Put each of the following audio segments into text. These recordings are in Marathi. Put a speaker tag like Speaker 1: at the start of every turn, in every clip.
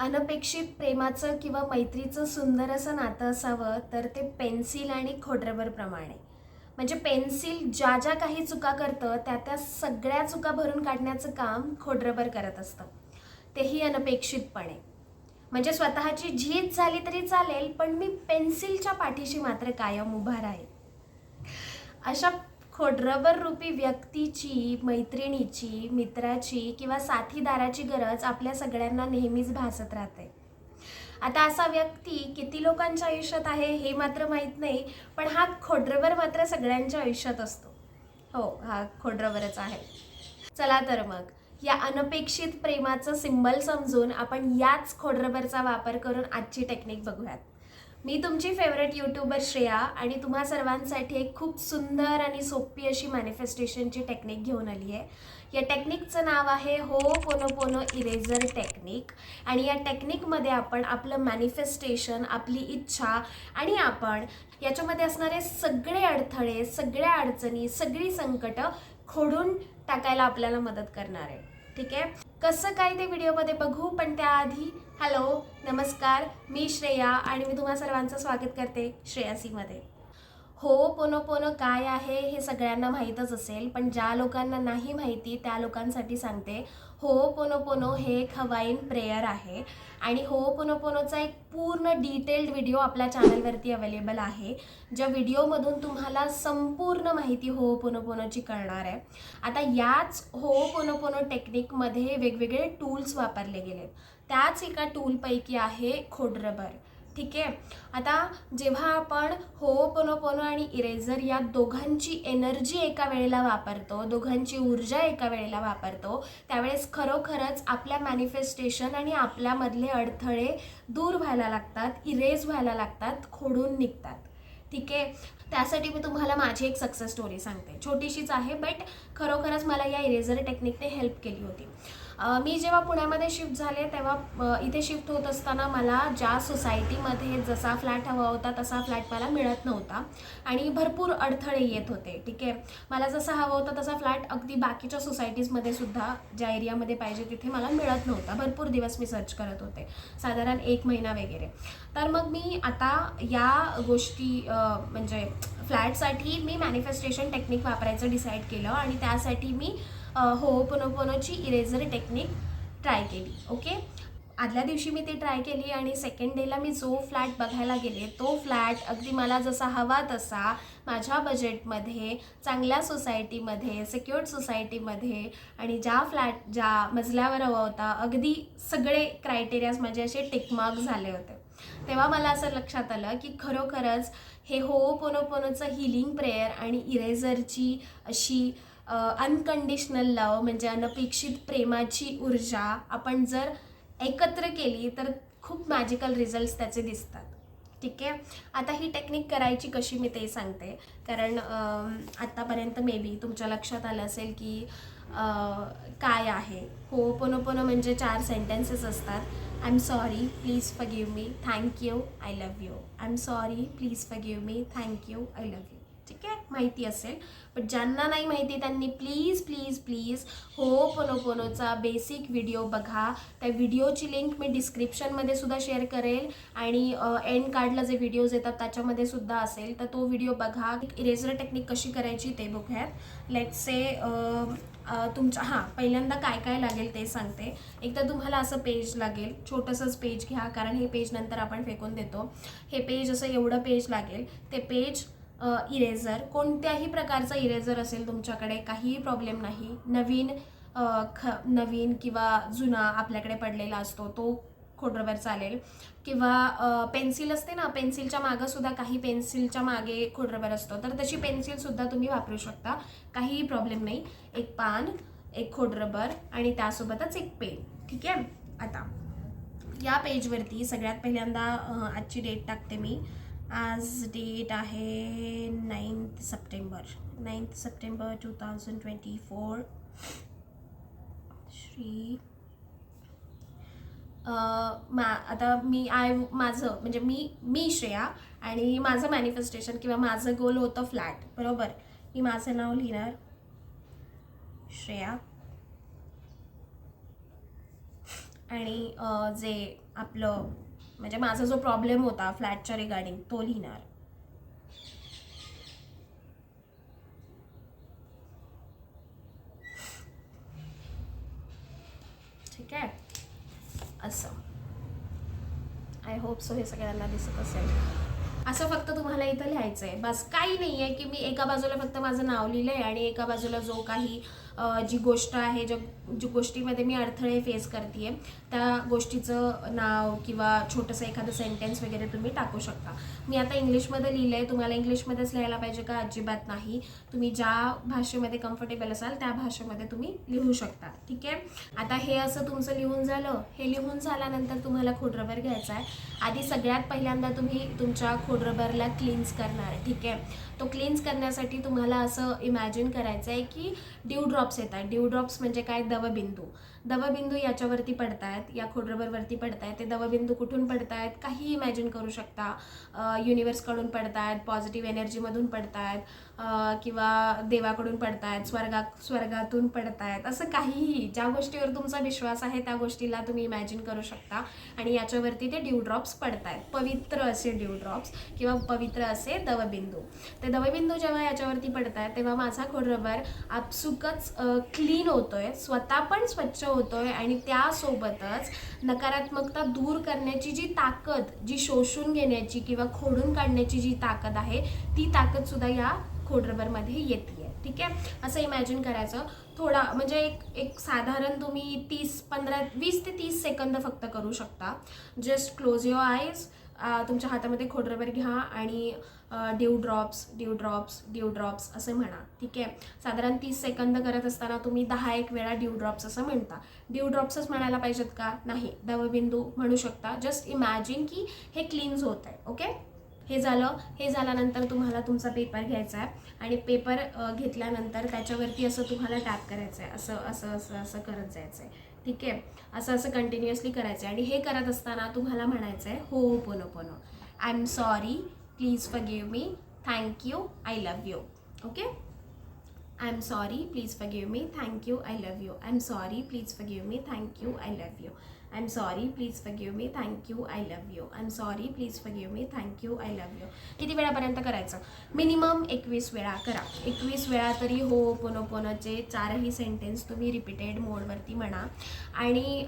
Speaker 1: अनपेक्षित प्रेमाचं किंवा मैत्रीचं सुंदर असं नातं असावं तर ते पेन्सिल आणि खोडरबरप्रमाणे म्हणजे पेन्सिल ज्या ज्या काही चुका करतं त्या त्या सगळ्या चुका भरून काढण्याचं काम खोडरबर करत असतं. तेही अनपेक्षितपणे. म्हणजे स्वतःची झीज झाली तरी चालेल पण मी पेन्सिलच्या पाठीशी मात्र कायम उभा राहील. अशा खोडरबर रूपी व्यक्तीची मैत्रिणीची मित्राची किंवा साथीदाराची गरज आपल्या सगळ्यांना नेहमीच भासत राहते. आता असा व्यक्ती किती लोकांच्या आयुष्यात आहे हे मात्र माहीत नाही पण हा खोडरबर मात्र सगळ्यांच्या आयुष्यात असतो. हो हा खोडरबरच आहे. चला तर मग या अनपेक्षित प्रेमाचं सिंबल समजून आपण याच खोडरबरचा वापर करून आजची टेक्निक बघूयात. मी तुमची फेवरेट यूट्यूबर श्रेया आणि तुम्हा सर्वांसाठी एक खूप सुंदर आणि सोपी अशी मॅनिफेस्टेशनची टेक्निक घेऊन आली आहे या टेक्निकचं नाव आहे हो पोनो पोनो इरेझर टेक्निक आणि या टेक्निकमध्ये आपण आपलं मॅनिफेस्टेशन आपली इच्छा आणि आपण याच्यामध्ये असणारे सगळे अडथळे सगळ्या अडचणी सगळी संकटं खोडून टाकायला आपल्याला मदत करणार आहे. ठीक आहे? कसं काय ते व्हिडिओमध्ये बघू? पण त्याआधी हॅलो नमस्कार मी श्रेया आणि मी तुम्हा सर्वांचं स्वागत करते श्रेयासीमध्ये. हो पोनो पोनो काय आहे हे सगळ्यांना माहीतच असेल पण ज्या लोकांना नाही माहिती त्या लोकांसाठी सांगते. हो पोनो पोनो हे एक हवाईन प्रेयर आहे. आणि हो पोनो पोनोचा एक पूर्ण डिटेल्ड व्हिडिओ आपल्या चॅनलवरती अवेलेबल आहे. ज्या व्हिडिओमधून तुम्हाला संपूर्ण माहिती हो पोनो पोनोची कळणार आहे. आता याच हो पोनो पोनो टेक्निकमध्ये वेगवेगळे टूल्स वापरले गेले त्याच एका टूलपैकी आहे खोडरबर. ठीक आहे? आता जेव्हा आपण हो पोनो पोनो आणि इरेझर या दोघांची एनर्जी एका वेळेला वापरतो दोघांची ऊर्जा एका वेळेला वापरतो त्यावेळेस खरोखरच आपल्या मॅनिफेस्टेशन आणि आपल्यामधले अडथळे दूर व्हायला लागतात इरेज व्हायला लागतात खोडून निघतात. ठीक आहे? त्यासाठी मी तुम्हाला माझी एक सक्सेस स्टोरी सांगते. छोटीशीच आहे बट खरोखरच मला या इरेझर टेक्निकने हेल्प केली होती. मी जेव्हा पुण्यामध्ये शिफ्ट झाले तेव्हा इथे शिफ्ट होत असताना मला ज्या सोसायटीमध्ये जसा फ्लॅट हवा होता तसा फ्लॅट मला मिळत नव्हता. आणि भरपूर अडथळे येत होते ठीक आहे? मला जसा हवा होता तसा फ्लॅट अगदी बाकीच्या सोसायटीजमध्ये सुद्धा ज्या एरियामध्ये पाहिजे तिथे मला मिळत नव्हता. भरपूर दिवस मी सर्च करत होते साधारण एक महिना वगैरे. तर मग मी आता या गोष्टी म्हणजे फ्लॅटसाठी मी मॅनिफेस्टेशन टेक्निक वापरायचं डिसाईड केलं आणि त्यासाठी मी अं, हो इरेझर टेक्निक ट्राय केली ओके आदल्या दिवशी मी ती ट्राय केली आणि सेकंड डेला मी जो फ्लॅट बघायला गेले तो फ्लॅट अगदी मला जसा हवा तसा माझ्या बजेटमध्ये चांगल्या सोसायटीमध्ये सिक्युअर्ड सोसायटीमध्ये आणि ज्या फ्लॅट ज्या मजल्यावर हवा होता अगदी सगळे क्रायटेरियाज माझे असे टिकमार्क झाले होते. तेव्हा मला असं लक्षात आलं की खरोखरच हे हो पोनो हिलिंग प्रेयर आणि इरेझरची अशी अनकंडिशनल लव म्हणजे अनपेक्षित प्रेमाची ऊर्जा आपण जर एकत्र केली तर खूप मॅजिकल रिझल्ट्स त्याचे दिसतात. ठीक आहे? आता ही टेक्निक करायची कशी मी ते सांगते. कारण आत्तापर्यंत मे बी तुमच्या लक्षात आलं असेल की काय आहे? हो पोनोपोनो पोनो म्हणजे चार सेंटेन्सेस असतात. I am sorry please forgive me thank you I love you I am sorry please forgive me thank you I love you ठीक आहे? माहिती असेल. पण ज्यांना नाही माहिती त्यांनी प्लीज प्लीज प्लीज हो पोनो पोनोचा बेसिक व्हिडिओ बघा. त्या व्हिडिओची लिंक मी डिस्क्रिप्शनमध्ये सुद्धा शेअर करेल. आणि एंड कार्डला जे व्हिडिओज येतात त्याच्यामध्ये सुद्धा असेल. तर तो व्हिडिओ बघा. इरेझर टेक्निक कशी करायची ते बघूयात. लेट से तुमच्या हां पहिल्यांदा काय काय लागेल ते सांगते. एक तर तुम्हाला असं पेज लागेल. छोटंसंच पेज घ्या. कारण हे पेज नंतर आपण फेकून देतो. हे पेज असं एवढं पेज लागेल. ते पेज इरेझर कोणत्याही प्रकारचा इरेझर असेल तुमच्याकडे काहीही प्रॉब्लेम नाही. नवीन ख नवीन किंवा जुना आपल्याकडे पडलेला असतो तो खोडरवर चालेल. किंवा पेन्सिल असते ना पेन्सिलच्या मागं सुद्धा काही पेन्सिलच्या मागे खोडरबर असतो. तर तशी पेन्सिलसुद्धा तुम्ही वापरू शकता. काहीही प्रॉब्लेम नाही. एक पान एक खोडरबर आणि त्यासोबतच एक पेन ठीक आहे? आता या पेजवरती सगळ्यात पहिल्यांदा आजची डेट टाकते मी. आज डेट आहे ninth September ninth September two thousand twenty four Shri मा आता मी आय माझं म्हणजे मी मी श्रेया आणि माझं मॅनिफेस्टेशन किंवा माझं गोल होतं फ्लॅट बरोबर? मी माझं नाव लिहिणार. श्रेया. आणि जे आपलं म्हणजे माझा जो प्रॉब्लेम होता फ्लॅटच्या रिगार्डिंग तो लिहिणार. ठीक आहे? असं. आय होप सो हे सगळ्यांना दिसत असेल. असं फक्त तुम्हाला इथं लिहायचं आहे बस काही नाही आहे की मी एका बाजूला फक्त माझं नाव लिहिलं आहे आणि एका बाजूला जो काही जी गोष्ट आहे ज्या जी गोष्टीमध्ये मी अडथळे फेस करते त्या गोष्टीचं नाव किंवा छोटंसं एखादं सेंटेन्स वगैरे तुम्ही टाकू शकता. मी आता इंग्लिशमध्ये लिहिलं आहे तुम्हाला इंग्लिशमध्येच लिहायला पाहिजे का? अजिबात नाही. तुम्ही ज्या भाषेमध्ये कम्फर्टेबल असाल त्या भाषेमध्ये तुम्ही लिहू शकता. ठीक आहे? आता हे असं तुमचं लिहून झालं. हे लिहून झाल्यानंतर तुम्हाला खोडरबर घ्यायचा आहे. आधी सगळ्यात पहिल्यांदा तुम्ही तुमच्या खोडरबरला क्लीन्स करणार ठीक आहे? तो क्लीन्स करण्यासाठी तुम्हाला असं इमॅजिन करायचं आहे की ड्यू ड्रॉप्स येत आहेत. ड्यू ड्रॉप्स म्हणजे काय? दवबिंदू. दवबिंदू याच्यावरती पडतायत या खोडरबरवरती पडतायत ते दवबिंदू कुठून पडतायत काही इमॅजिन करू शकता. युनिवर्सकडून पडतायत पॉझिटिव्ह एनर्जीमधून पडतायत आहेत किंवा देवाकडून पडतायत स्वर्गा स्वर्गातून पडतायत असं काहीही. ज्या गोष्टीवर तुमचा विश्वास आहे त्या गोष्टीला तुम्ही इमॅजिन करू शकता. आणि याच्यावरती ते ड्यू ड्रॉप्स पडतायत. पवित्र असे ड्यू ड्रॉप्स किंवा पवित्र असे दवबिंदू. ते दवबिंदू जेव्हा याच्यावरती पडतायत तेव्हा माझा खोडरबर आपसुकच क्लीन होतोय स्वतः पण स्वच्छ होतोय आणि त्यासोबतच नकारात्मकता दूर करण्याची जी ताकद जी शोषून घेण्याची किंवा खोडून काढण्याची जी ताकद आहे ती ताकद सुद्धा या खोडरबरमध्ये येते ठीक आहे? असं इमॅजिन करायचं. थोडा म्हणजे एक एक साधारण तुम्ही तीस पंधरा वीस ते तीस सेकंद फक्त करू शकता. जस्ट क्लोज युअर आयज तुमच्या हातामध्ये खोडरबर घ्या आणि dew drops dew drops dew drops असं म्हणा. ठीक आहे? साधारण तीस सेकंद करत असताना तुम्ही दहा एक वेळा ड्यू ड्रॉप्स असं म्हणता. ड्यू ड्रॉप्सच म्हणायला पाहिजेत का? नाही. दवबिंदू म्हणू शकता. जस्ट इमॅजिन की हे क्लीन्स होत आहे. ओके हे झालं. हे झाल्यानंतर तुम्हाला तुमचा पेपर घ्यायचा आहे. आणि पेपर घेतल्यानंतर त्याच्यावरती असं तुम्हाला टॅप करायचं आहे. असं असं असं असं करत जायचं आहे. ठीक आहे? असं असं कंटिन्युअसली करायचं आहे आणि हे करत असताना तुम्हाला म्हणायचं आहे हो पोनो पोनो I am sorry please forgive me thank you I love you okay I am sorry please forgive me thank you I love you I am sorry please forgive me thank you I love you I am sorry please forgive me thank you I love you I am sorry please forgive me thank you I love you किती वेळापर्यंत करायचं? मिनिमम एकवीस वेळा करा. एकवीस वेळा तरी हो पोनो पोनोचे चारही सेंटेन्स तुम्ही रिपीटेड मोडवरती म्हणा. आणि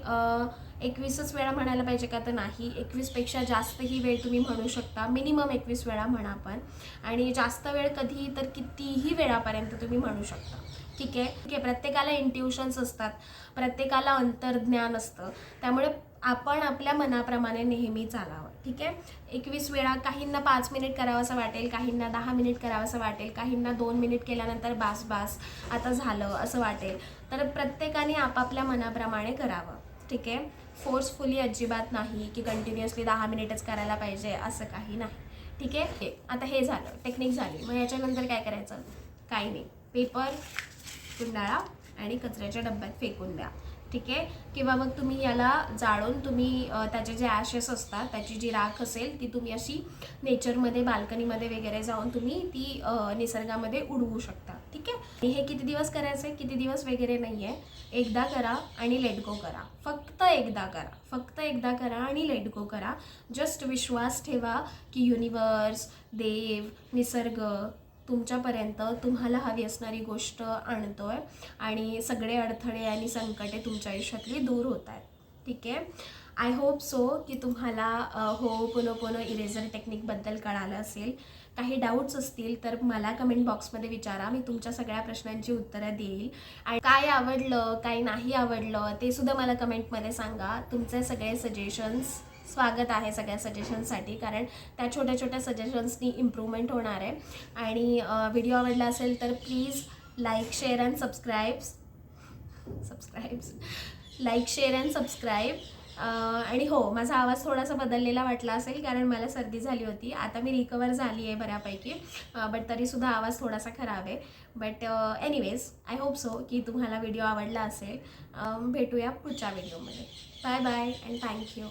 Speaker 1: एकवीसच वेळा म्हणायला पाहिजे का तर नाही. एकवीसपेक्षा जास्तही वेळ तुम्ही म्हणू शकता. मिनिमम एकवीस वेळा म्हणा पण आणि जास्त वेळ कधी तर कितीही वेळापर्यंत तुम्ही म्हणू शकता. ठीक आहे? ठीक आहे प्रत्येकाला इंट्युशन्स असतात. प्रत्येकाला अंतर्ज्ञान असतं. त्यामुळे आपण आपल्या मनाप्रमाणे नेहमी चालावं. ठीक आहे? एकवीस वेळा काहींना पाच मिनिट करावंसं वाटेल काहींना दहा मिनिट करावंसं वाटेल काहींना दोन मिनिट केल्यानंतर बास बास आता झालं असं वाटेल. तर प्रत्येकाने आपापल्या मनाप्रमाणे करावं. ठीक आहे? फोर्सफुली अजिबात नाही की कंटिन्युअसली दहा मिनिटच करायला पाहिजे असं काही नाही. ठीक आहे? हे, आता हे झालं. टेक्निक झाली. मग याच्यानंतर काय करायचं? काही नाही. पेपर गुंडाळा आणि कचऱ्याच्या डब्यात फेकून द्या. ठीक आहे? किंवा मग तुम्ही याला जाळून तुम्ही त्याचे जे ॲशेस असतात त्याची जी राख असेल ती तुम्ही अशी नेचरमध्ये बाल्कनीमध्ये वगैरे जाऊन तुम्ही ती निसर्गामध्ये उडवू शकता. ठीक आहे? हे किती दिवस करायचं आहे किती दिवस वगैरे नाही आहे एकदा करा आणि लेट गो करा. फक्त एकदा करा. फक्त एकदा करा आणि लेट गो करा. जस्ट विश्वास ठेवा की युनिवर्स देव निसर्ग तुमच्यापर्यंत तुम्हाला हवी असणारी गोष्ट आणतो आहे आणि सगळे अडथळे आणि संकटे तुमच्या आयुष्यातली दूर होत आहेत. ठीक आहे? आय होप सो की तुम्हाला हो पुनो पुनो इरेझर टेक्निकबद्दल कळालं असेल. काही डाऊट्स असतील तर मला कमेंट बॉक्समध्ये विचारा. मी तुमच्या सगळ्या प्रश्नांची उत्तरं देईल. आणि काय आवडलं काय नाही आवडलं ते सुद्धा मला कमेंटमध्ये सांगा. तुमचे सगळे सजेशन्स स्वागत आहे सगळ्या सजेशन्ससाठी कारण त्या छोट्या छोट्या सजेशन्सनी इम्प्रूव्हमेंट होणार आहे. आणि व्हिडिओ आवडला असेल तर please like share and subscribes subscribes like share and subscribe आणि हो माझा आवाज थोडासा बदललेला वाटला असेल कारण मला सर्दी झाली होती. आता मी रिकवर झाली आहे बऱ्यापैकी. बट तरीसुद्धा आवाज थोडासा खराब आहे. But anyways I hope so की तुम्हाला व्हिडिओ आवडला असेल. भेटूया पुढच्या व्हिडिओमध्ये बाय बाय अँड थँक्यू